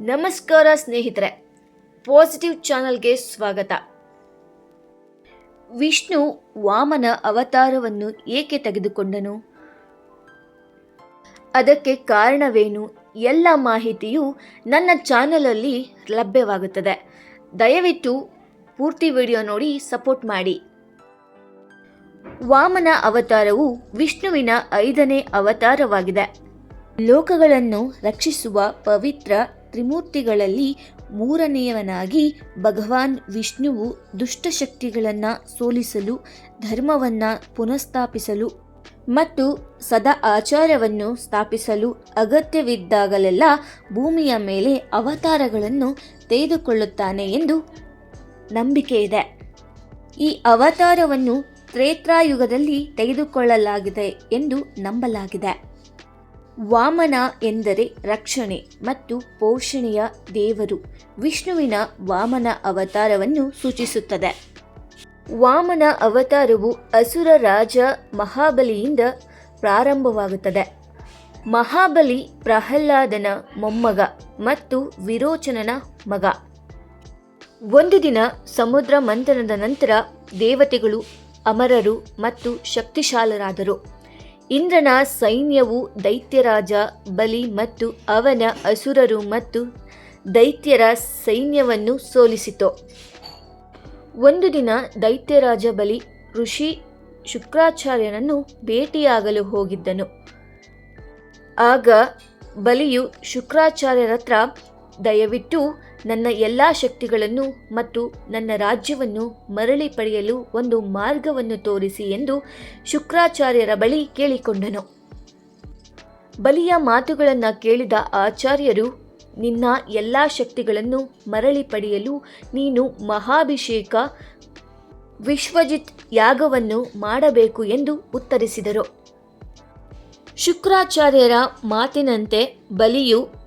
ನಮಸ್ಕಾರ ಸ್ನೇಹಿತರೆ ಪಾಸಿಟಿವ್ ಚಾನಲ್ಗೆ ಸ್ವಾಗತ. ವಿಷ್ಣು ವಾಮನ ಅವತಾರವನ್ನು ಏಕೆ ತೆಗೆದುಕೊಂಡನು? ಅದಕ್ಕೆ ಕಾರಣವೇನು? ಎಲ್ಲ ಮಾಹಿತಿಯು ನನ್ನ ಚಾನಲಲ್ಲಿ ಲಭ್ಯವಾಗುತ್ತದೆ. ದಯವಿಟ್ಟು ಪೂರ್ತಿ ವಿಡಿಯೋ ನೋಡಿ ಸಪೋರ್ಟ್ ಮಾಡಿ. ವಾಮನ ಅವತಾರವು ವಿಷ್ಣುವಿನ ಐದನೇ ಅವತಾರವಾಗಿದೆ. ಲೋಕಗಳನ್ನು ರಕ್ಷಿಸುವ ಪವಿತ್ರ ತ್ರಿಮೂರ್ತಿಗಳಲ್ಲಿ ಮೂರನೆಯವನಾಗಿ ಭಗವಾನ್ ವಿಷ್ಣುವು ದುಷ್ಟಶಕ್ತಿಗಳನ್ನು ಸೋಲಿಸಲು, ಧರ್ಮವನ್ನು ಪುನಃಸ್ಥಾಪಿಸಲು ಮತ್ತು ಸದಾ ಆಚಾರವನ್ನು ಸ್ಥಾಪಿಸಲು ಅಗತ್ಯವಿದ್ದಾಗಲೆಲ್ಲ ಭೂಮಿಯ ಮೇಲೆ ಅವತಾರಗಳನ್ನು ತೆಗೆದುಕೊಳ್ಳುತ್ತಾನೆ ಎಂದು ನಂಬಿಕೆ ಇದೆ. ಈ ಅವತಾರವನ್ನು ತ್ರೇತ್ರಾಯುಗದಲ್ಲಿ ತೆಗೆದುಕೊಳ್ಳಲಾಗಿದೆ ಎಂದು ನಂಬಲಾಗಿದೆ. ವಾಮನ ಎಂದರೆ ರಕ್ಷಣೆ ಮತ್ತು ಪೋಷಣೆಯ ದೇವರು. ವಿಷ್ಣುವಿನ ವಾಮನ ಅವತಾರವನ್ನು ಸೂಚಿಸುತ್ತದೆ. ವಾಮನ ಅವತಾರವು ಅಸುರ ರಾಜ ಮಹಾಬಲಿಯಿಂದ ಪ್ರಾರಂಭವಾಗುತ್ತದೆ. ಮಹಾಬಲಿ ಪ್ರಹ್ಲಾದನ ಮೊಮ್ಮಗ ಮತ್ತು ವಿರೋಚನನ ಮಗ. ಒಂದು ದಿನ ಸಮುದ್ರ ಮಂಥನದ ನಂತರ ದೇವತೆಗಳು, ಅಮರರು ಮತ್ತು ಶಕ್ತಿಶಾಲರಾದರು. ಇಂದ್ರನ ಸೈನ್ಯವು ದೈತ್ಯರಾಜ ಬಲಿ ಮತ್ತು ಅವನ ಅಸುರರು ಮತ್ತು ದೈತ್ಯರ ಸೈನ್ಯವನ್ನು ಸೋಲಿಸಿತು. ಒಂದು ದಿನ ದೈತ್ಯರಾಜ ಬಲಿ ಋಷಿ ಶುಕ್ರಾಚಾರ್ಯನನ್ನು ಭೇಟಿಯಾಗಲು ಹೋಗಿದ್ದನು. ಆಗ ಬಲಿಯು ಶುಕ್ರಾಚಾರ್ಯರತ್ರ ದಯವಿಟ್ಟು ನನ್ನ ಎಲ್ಲ ಶಕ್ತಿಗಳನ್ನು ಮತ್ತು ನನ್ನ ರಾಜ್ಯವನ್ನು ಮರಳಿ ಪಡೆಯಲು ಒಂದು ಮಾರ್ಗವನ್ನು ತೋರಿಸಿ ಎಂದು ಶುಕ್ರಾಚಾರ್ಯರ ಬಳಿ ಕೇಳಿಕೊಂಡನು. ಬಲಿಯ ಮಾತುಗಳನ್ನು ಕೇಳಿದ ಆಚಾರ್ಯರು, ನಿನ್ನ ಎಲ್ಲ ಶಕ್ತಿಗಳನ್ನು ಮರಳಿ ಪಡೆಯಲು ನೀನು ಮಹಾಭಿಷೇಕ, ವಿಶ್ವಜಿತ್ ಯಾಗವನ್ನು ಮಾಡಬೇಕು ಎಂದು ಉತ್ತರಿಸಿದರು. ಶುಕ್ರಾಚಾರ್ಯರ ಮಾತಿನಂತೆ ಬಲಿಯು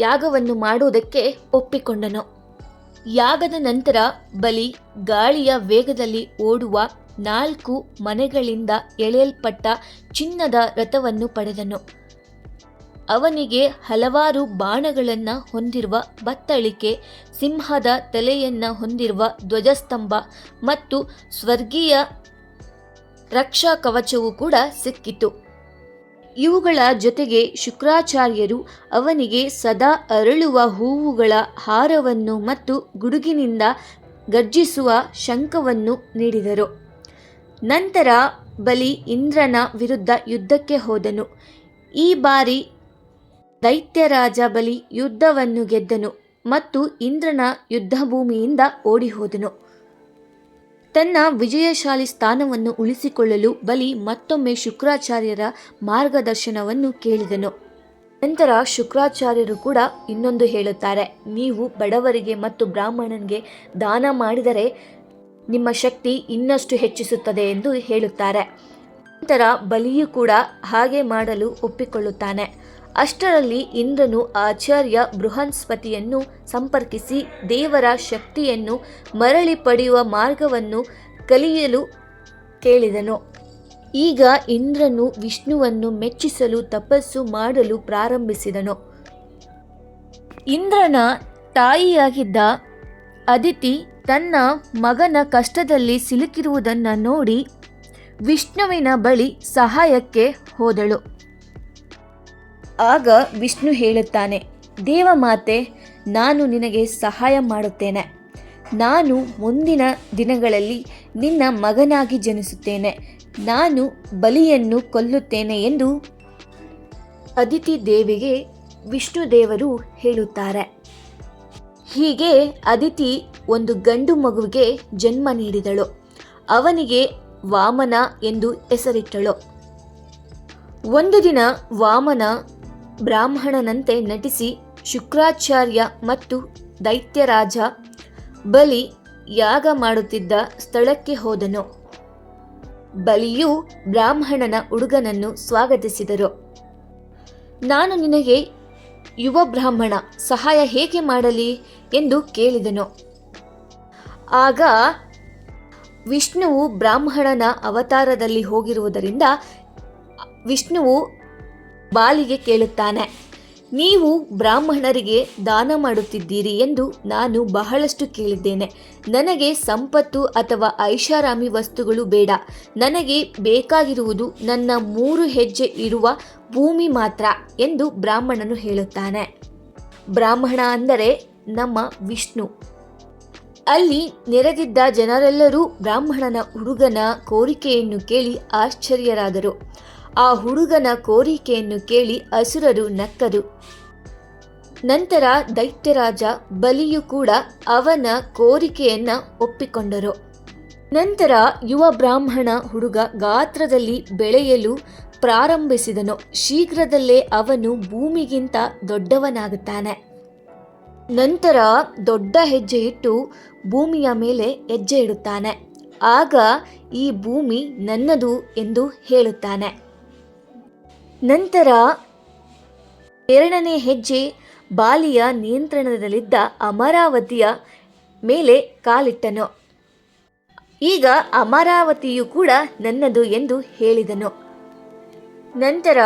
ಯಾಗವನ್ನು ಮಾಡುವುದಕ್ಕೆ ಒಪ್ಪಿಕೊಂಡನು. ಯಾಗದ ನಂತರ ಬಲಿ ಗಾಳಿಯ ವೇಗದಲ್ಲಿ ಓಡುವ ನಾಲ್ಕು ಮನೆಗಳಿಂದ ಎಳೆಯಲ್ಪಟ್ಟ ಚಿನ್ನದ ರಥವನ್ನು ಪಡೆದನು. ಅವನಿಗೆ ಹಲವಾರು ಬಾಣಗಳನ್ನು ಹೊಂದಿರುವ ಬತ್ತಳಿಕೆ, ಸಿಂಹದ ತಲೆಯನ್ನು ಹೊಂದಿರುವ ಧ್ವಜಸ್ತಂಭ ಮತ್ತು ಸ್ವರ್ಗೀಯ ರಕ್ಷಾ ಕವಚವೂ ಕೂಡ ಸಿಕ್ಕಿತು. ಇವುಗಳ ಜೊತೆಗೆ ಶುಕ್ರಾಚಾರ್ಯರು ಅವನಿಗೆ ಸದಾ ಅರಳುವ ಹೂವುಗಳ ಹಾರವನ್ನು ಮತ್ತು ಗುಡುಗಿನಿಂದ ಗರ್ಜಿಸುವ ಶಂಖವನ್ನು ನೀಡಿದರು. ನಂತರ ಬಲಿ ಇಂದ್ರನ ವಿರುದ್ಧ ಯುದ್ಧಕ್ಕೆ ಹೋದನು. ಈ ಬಾರಿ ದೈತ್ಯರಾಜ ಬಲಿ ಯುದ್ಧವನ್ನು ಗೆದ್ದನು ಮತ್ತು ಇಂದ್ರನ ಯುದ್ಧಭೂಮಿಯಿಂದ ಓಡಿಹೋದನು. ತನ್ನ ವಿಜಯಶಾಲಿ ಸ್ಥಾನವನ್ನು ಉಳಿಸಿಕೊಳ್ಳಲು ಬಲಿ ಮತ್ತೊಮ್ಮೆ ಶುಕ್ರಾಚಾರ್ಯರ ಮಾರ್ಗದರ್ಶನವನ್ನು ಕೇಳಿದನು. ನಂತರ ಶುಕ್ರಾಚಾರ್ಯರು ಕೂಡ ಇನ್ನೊಂದು ಹೇಳುತ್ತಾರೆ, ನೀವು ಬಡವರಿಗೆ ಮತ್ತು ಬ್ರಾಹ್ಮಣನಿಗೆ ದಾನ ಮಾಡಿದರೆ ನಿಮ್ಮ ಶಕ್ತಿ ಇನ್ನಷ್ಟು ಹೆಚ್ಚಿಸುತ್ತದೆ ಎಂದು ಹೇಳುತ್ತಾರೆ. ನಂತರ ಬಲಿಯು ಕೂಡ ಹಾಗೆ ಮಾಡಲು ಒಪ್ಪಿಕೊಳ್ಳುತ್ತಾನೆ. ಅಷ್ಟರಲ್ಲಿ ಇಂದ್ರನು ಆಚಾರ್ಯ ಬೃಹನ್ಸ್ಪತಿಯನ್ನು ಸಂಪರ್ಕಿಸಿ ದೇವರ ಶಕ್ತಿಯನ್ನು ಮರಳಿ ಪಡೆಯುವ ಮಾರ್ಗವನ್ನು ಕಲಿಯಲು ಕೇಳಿದನು. ಈಗ ಇಂದ್ರನು ವಿಷ್ಣುವನ್ನು ಮೆಚ್ಚಿಸಲು ತಪಸ್ಸು ಮಾಡಲು ಪ್ರಾರಂಭಿಸಿದನು. ಇಂದ್ರನ ತಾಯಿಯಾಗಿದ್ದ ಅದಿತಿ ತನ್ನ ಮಗನ ಕಷ್ಟದಲ್ಲಿ ಸಿಲುಕಿರುವುದನ್ನು ನೋಡಿ ವಿಷ್ಣುವಿನ ಬಳಿ ಸಹಾಯಕ್ಕೆ ಹೋದಳು. ಆಗ ವಿಷ್ಣು ಹೇಳುತ್ತಾನೆ ದೇವಮಾತೆ ನಾನು ನಿನಗೆ ಸಹಾಯ ಮಾಡುತ್ತೇನೆ. ನಾನು ಮುಂದಿನ ದಿನಗಳಲ್ಲಿ ನಿನ್ನ ಮಗನಾಗಿ ಜನಿಸುತ್ತೇನೆ. ನಾನು ಬಲಿಯನ್ನು ಕೊಲ್ಲುತ್ತೇನೆ ಎಂದು ಅದಿತಿ ದೇವಿಗೆ ವಿಷ್ಣು ದೇವರು ಹೇಳುತ್ತಾರೆ. ಹೀಗೆ ಅದಿತಿ ಒಂದು ಗಂಡು ಮಗುವಿಗೆ ಜನ್ಮ ನೀಡಿದಳು. ಅವನಿಗೆ ವಾಮನ ಎಂದು ಹೆಸರಿಟ್ಟಳು. ಒಂದು ದಿನ ವಾಮನ ಬ್ರಾಹ್ಮಣನಂತೆ ನಟಿಸಿ ಶುಕ್ರಾಚಾರ್ಯ ಮತ್ತು ದೈತ್ಯರಾಜ ಬಲಿ ಯಾಗ ಮಾಡುತ್ತಿದ್ದ ಸ್ಥಳಕ್ಕೆ ಹೋದನು. ಬಲಿಯು ಬ್ರಾಹ್ಮಣನ ಹುಡುಗನನ್ನು ಸ್ವಾಗತಿಸಿದರು. ನಾನು ನಿನಗೆ ಯುವ ಬ್ರಾಹ್ಮಣ, ಸಹಾಯ ಹೇಗೆ ಮಾಡಲಿ ಎಂದು ಕೇಳಿದನು. ಆಗ ವಿಷ್ಣುವು ಬ್ರಾಹ್ಮಣನ ಅವತಾರದಲ್ಲಿ ಹೋಗಿರುವುದರಿಂದ ವಿಷ್ಣುವು ಬಾಲಿಗೆ ಕೇಳುತ್ತಾನೆ. ನೀವು ಬ್ರಾಹ್ಮಣರಿಗೆ ದಾನ ಮಾಡುತ್ತಿದ್ದೀರಿ ಎಂದು ನಾನು ಬಹಳಷ್ಟು ಕೇಳಿದ್ದೇನೆ. ನನಗೆ ಸಂಪತ್ತು ಅಥವಾ ಐಷಾರಾಮಿ ವಸ್ತುಗಳು ಬೇಡ. ನನಗೆ ಬೇಕಾಗಿರುವುದು ನನ್ನ ಮೂರು ಹೆಜ್ಜೆ ಇರುವ ಭೂಮಿ ಮಾತ್ರ ಎಂದು ಬ್ರಾಹ್ಮಣನು ಹೇಳುತ್ತಾನೆ. ಬ್ರಾಹ್ಮಣ ಅಂದರೆ ನಮ್ಮ ವಿಷ್ಣು. ಅಲ್ಲಿ ನೆರೆದಿದ್ದ ಜನರೆಲ್ಲರೂ ಬ್ರಾಹ್ಮಣನ ಹುಡುಗನ ಕೋರಿಕೆಯನ್ನು ಕೇಳಿ ಆಶ್ಚರ್ಯರಾದರು. ಆ ಹುಡುಗನ ಕೋರಿಕೆಯನ್ನು ಕೇಳಿ ಅಸುರರು ನಕ್ಕರು. ನಂತರ ದೈತ್ಯರಾಜ ಬಲಿಯು ಕೂಡ ಅವನ ಕೋರಿಕೆಯನ್ನ ಒಪ್ಪಿಕೊಂಡರು. ನಂತರ ಯುವ ಬ್ರಾಹ್ಮಣ ಹುಡುಗ ಗಾತ್ರದಲ್ಲಿ ಬೆಳೆಯಲು ಪ್ರಾರಂಭಿಸಿದನು. ಶೀಘ್ರದಲ್ಲೇ ಅವನು ಭೂಮಿಗಿಂತ ದೊಡ್ಡವನಾಗುತ್ತಾನೆ. ನಂತರ ದೊಡ್ಡ ಹೆಜ್ಜೆ ಇಟ್ಟು ಭೂಮಿಯ ಮೇಲೆ ಹೆಜ್ಜೆ ಇಡುತ್ತಾನೆ. ಆಗ ಈ ಭೂಮಿ ನನ್ನದು ಎಂದು ಹೇಳುತ್ತಾನೆ. ನಂತರ ಎರಡನೇ ಹೆಜ್ಜೆ ಬಾಲಿಯ ನಿಯಂತ್ರಣದಲ್ಲಿದ್ದ ಅಮರಾವತಿಯ ಮೇಲೆ ಕಾಲಿಟ್ಟನು. ಈಗ ಅಮರಾವತಿಯು ಕೂಡ ನನ್ನದು ಎಂದು ಹೇಳಿದನು. ನಂತರ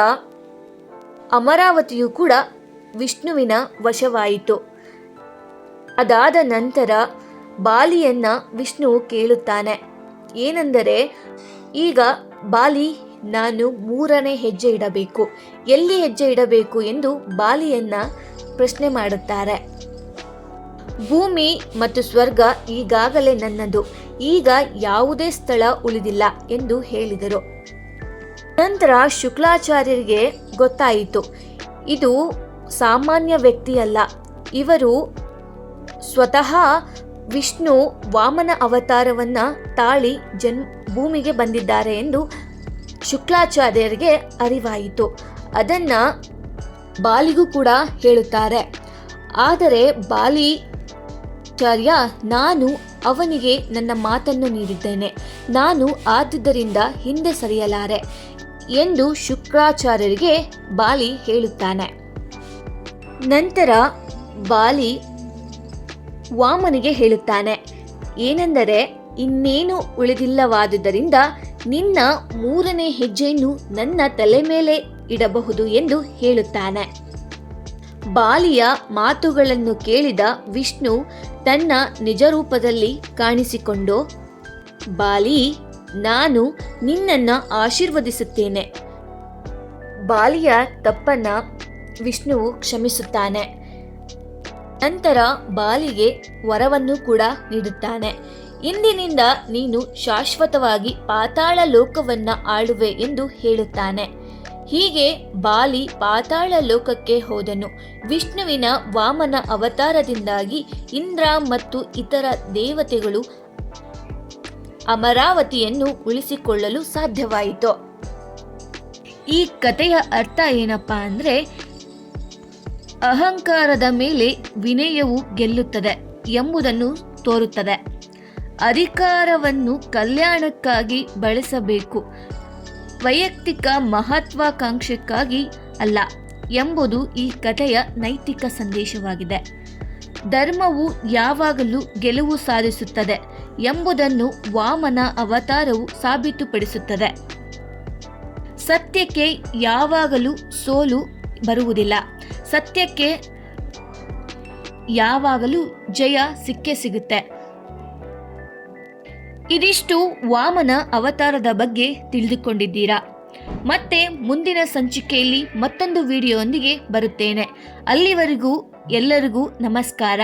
ಅಮರಾವತಿಯು ಕೂಡ ವಿಷ್ಣುವಿನ ವಶವಾಯಿತು. ಅದಾದ ನಂತರ ಬಾಲಿಯನ್ನ ವಿಷ್ಣು ಕೇಳುತ್ತಾನೆ. ಏನೆಂದರೆ, ಈಗ ಬಾಲಿ ನಾನು ಮೂರನೇ ಹೆಜ್ಜೆ ಇಡಬೇಕು. ಎಲ್ಲಿ ಹೆಜ್ಜೆ ಇಡಬೇಕು ಎಂದು ಬಾಲಿಯನ್ನ ಪ್ರಶ್ನೆ ಮಾಡುತ್ತಾರೆ. ಭೂಮಿ ಮತ್ತು ಸ್ವರ್ಗ ಈಗಾಗಲೇ ನನ್ನದು. ಈಗ ಯಾವುದೇ ಸ್ಥಳ ಉಳಿದಿಲ್ಲ ಎಂದು ಹೇಳಿದರು. ನಂತರ ಶುಕ್ಲಾಚಾರ್ಯರಿಗೆ ಗೊತ್ತಾಯಿತು. ಇದು ಸಾಮಾನ್ಯ ವ್ಯಕ್ತಿಯಲ್ಲ. ಇವರು ಸ್ವತಃ ವಿಷ್ಣು ವಾಮನ ಅವತಾರವನ್ನ ತಾಳಿ ಜನ್, ಭೂಮಿಗೆ ಬಂದಿದ್ದಾರೆ ಎಂದು ಶುಕ್ಲಾಚಾರ್ಯರಿಗೆ ಅರಿವಾಯಿತು. ಅದನ್ನ ಬಾಲಿಗೂ ಕೂಡ ಹೇಳುತ್ತಾರೆ. ಆದರೆ ಬಾಲಿ ಆಚಾರ್ಯ ನಾನು ಅವನಿಗೆ ನನ್ನ ಮಾತನ್ನು ನೀಡಿದ್ದೇನೆ. ನಾನು ಆದುದರಿಂದ ಹಿಂದೆ ಸರಿಯಲಾರೆ ಎಂದು ಶುಕ್ರಾಚಾರ್ಯರಿಗೆ ಬಾಲಿ ಹೇಳುತ್ತಾನೆ. ನಂತರ ಬಾಲಿ ವಾಮನಿಗೆ ಹೇಳುತ್ತಾನೆ, ಏನೆಂದರೆ, ಇನ್ನೇನು ಉಳಿದಿಲ್ಲವಾದುದರಿಂದ ನಿನ್ನ ಮೂರನೇ ಹೆಜ್ಜೆಯನ್ನು ನನ್ನ ತಲೆ ಮೇಲೆ ಇಡಬಹುದು ಎಂದು ಹೇಳುತ್ತಾನೆ. ಬಾಲಿಯ ಮಾತುಗಳನ್ನು ಕೇಳಿದ ವಿಷ್ಣು ತನ್ನ ನಿಜ ರೂಪದಲ್ಲಿ ಕಾಣಿಸಿಕೊಂಡು, ಬಾಲಿ, ನಾನು ನಿನ್ನನ್ನು ಆಶೀರ್ವದಿಸುತ್ತೇನೆ. ಬಾಲಿಯ ತಪ್ಪನ್ನ ವಿಷ್ಣುವು ಕ್ಷಮಿಸುತ್ತಾನೆ. ನಂತರ ಬಾಲಿಗೆ ವರವನ್ನು ಕೂಡ ನೀಡುತ್ತಾನೆ. ಇಂದಿನಿಂದ ನೀನು ಶಾಶ್ವತವಾಗಿ ಪಾತಾಳ ಲೋಕವನ್ನ ಆಳುವೆ ಎಂದು ಹೇಳುತ್ತಾನೆ. ಹೀಗೆ ಬಾಲಿ ಪಾತಾಳ ಲೋಕಕ್ಕೆ ಹೋದನು. ವಿಷ್ಣುವಿನ ವಾಮನ ಅವತಾರದಿಂದಾಗಿ ಇಂದ್ರ ಮತ್ತು ಇತರ ದೇವತೆಗಳು ಅಮರಾವತಿಯನ್ನು ಉಳಿಸಿಕೊಳ್ಳಲು ಸಾಧ್ಯವಾಯಿತು. ಈ ಕಥೆಯ ಅರ್ಥ ಏನಪ್ಪಾ ಅಂದ್ರೆ, ಅಹಂಕಾರದ ಮೇಲೆ ವಿನಯವು ಗೆಲ್ಲುತ್ತದೆ ಎಂಬುದನ್ನು ತೋರುತ್ತದೆ. ಅಧಿಕಾರವನ್ನು ಕಲ್ಯಾಣಕ್ಕಾಗಿ ಬಳಸಬೇಕು. ವೈಯಕ್ತಿಕ ಮಹತ್ವಾಕಾಂಕ್ಷೆಗಾಗಿ ಅಲ್ಲ ಎಂಬುದು ಈ ಕಥೆಯ ನೈತಿಕ ಸಂದೇಶವಾಗಿದೆ. ಧರ್ಮವು ಯಾವಾಗಲೂ ಗೆಲುವು ಸಾಧಿಸುತ್ತದೆ ಎಂಬುದನ್ನು ವಾಮನ ಅವತಾರವು ಸಾಬೀತುಪಡಿಸುತ್ತದೆ. ಸತ್ಯಕ್ಕೆ ಯಾವಾಗಲೂ ಸೋಲು ಬರುವುದಿಲ್ಲ. ಸತ್ಯಕ್ಕೆ ಯಾವಾಗಲೂ ಜಯ ಸಿಕ್ಕೇ ಸಿಗುತ್ತೆ. ಇದಿಷ್ಟು ವಾಮನ ಅವತಾರದ ಬಗ್ಗೆ ತಿಳಿದುಕೊಂಡಿದ್ದೀರಾ? ಮತ್ತೆ ಮುಂದಿನ ಸಂಚಿಕೆಯಲ್ಲಿ ಮತ್ತೊಂದು ವಿಡಿಯೋಯೊಂದಿಗೆ ಬರುತ್ತೇನೆ. ಅಲ್ಲಿವರೆಗೂ ಎಲ್ಲರಿಗೂ ನಮಸ್ಕಾರ.